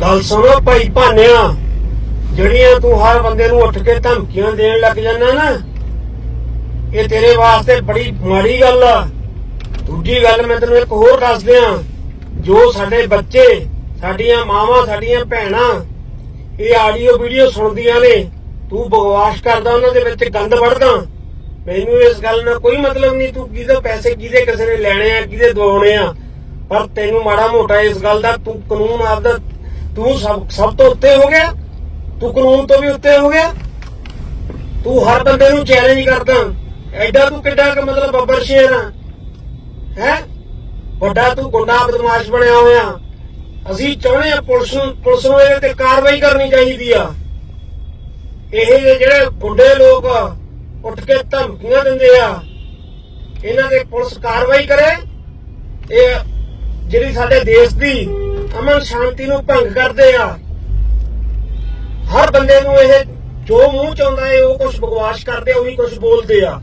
ਗੱਲ ਸੁਣੋ ਭਾਈ ਭਾਨਿਆ, ਜਿਹੜੀਆਂ ਤੂੰ ਹਰ ਬੰਦੇ ਨੂੰ ਉੱਠ ਕੇ ਧਮਕੀਆਂ ਦੇਣ ਲੱਗ ਜਾਂਦਾ ਨਾ, ਇਹ ਤੇਰੇ ਵਾਸਤੇ ਬੜੀ ਮਾੜੀ ਗੱਲ ਆ। ਦੂਜੀ ਗੱਲ ਮੈਂ ਤੈਨੂੰ ਇੱਕ ਹੋਰ ਦੱਸ ਦਿਆਂ, ਜੋ ਸਾਡੇ ਬੱਚੇ, ਸਾਡੀਆਂ ਮਾਵਾਂ, ਸਾਡੀਆਂ ਭੈਣਾਂ, ਇਹ ਆਡੀਓ ਵੀਡੀਓ ਸੁਣਦੀਆਂ ਨੇ, ਤੂੰ ਬਕਵਾਸ ਕਰਦਾ ਉਹਨਾਂ ਦੇ ਵਿੱਚ ਗੰਦ ਵੜਦਾ ਮੈਨੂੰ ਇਸ ਗੱਲ ਨਾਲ ਕੋਈ ਮਤਲਬ ਨਹੀਂ, ਤੂੰ ਕਿਹਦੇ ਪੈਸੇ ਕਿਹਦੇ ਕਿਸੇ ਨੇ ਲੈਣੇ ਆ, ਕਿਹਦੇ ਦਵਾਉਣੇ ਆ। ਪਰ ਤੈਨੂੰ ਮਾੜਾ ਮੋਟਾ ਇਸ ਗੱਲ ਦਾ ਤੂੰ ਕਾਨੂੰਨ ਆਪਦਾ ਤੂੰ ਸਭ ਸਭ ਤੋਂ ਉੱਤੇ ਹੋ ਗਿਆ। ਤੂੰ ਕਾਨੂੰਨ ਤੋਂ ਵੀ ਉੱਤੇ ਹੋ ਗਿਆ। ਤੂੰ ਹਰ ਬੰਦੇ ਨੂੰ ਚੈਲੰਜ ਕਰਦਾ। ਐਡਾ ਤੂੰ ਕਿੱਡਾ ਕਿ ਮਤਲਬ ਬੱਬਰ ਸ਼ੇਰ ਆ। ਹੈ? ਵੱਡਾ ਤੂੰ ਗੁੰਡਾ ਬਦਮਾਸ਼ ਬਣਿਆ ਹੋਇਆ। ਅਸੀਂ ਚਾਹੁੰਦੇ ਆ ਪੁਲਿਸ ਨੂੰ ਪੁਲਿਸ ਨੂੰ ਇਹਦੇ ਤੇ ਕਾਰਵਾਈ ਕਰਨੀ ਚਾਹੀਦੀ ਆ। ਇਹ ਜਿਹੜੇ ਗੁੰਡੇ ਲੋਕ ਉੱਠ ਕੇ ਧਮਕੀਆਂ ਦਿੰਦੇ ਆ। ਇਹਨਾਂ ਤੇ ਪੁਲਿਸ ਕਾਰਵਾਈ ਕਰੇ। ਇਹ ਜਿਹੜੀ ਸਾਡੇ ਦੇਸ਼ ਦੀ ਅਮਨ ਸ਼ਾਂਤੀ ਨੂੰ ਭੰਗ ਕਰਦੇ ਆ। ਹਰ ਬੰਦੇ ਨੂੰ ਇਹ ਜੋ ਮੂੰਹ ਚ ਆਉਂਦਾ ਹੈ, ਉਹ ਕੁਝ ਬਕਵਾਸ ਕਰਦੇ ਆ, ਉਹੀ ਕੁਝ ਬੋਲਦੇ ਆ।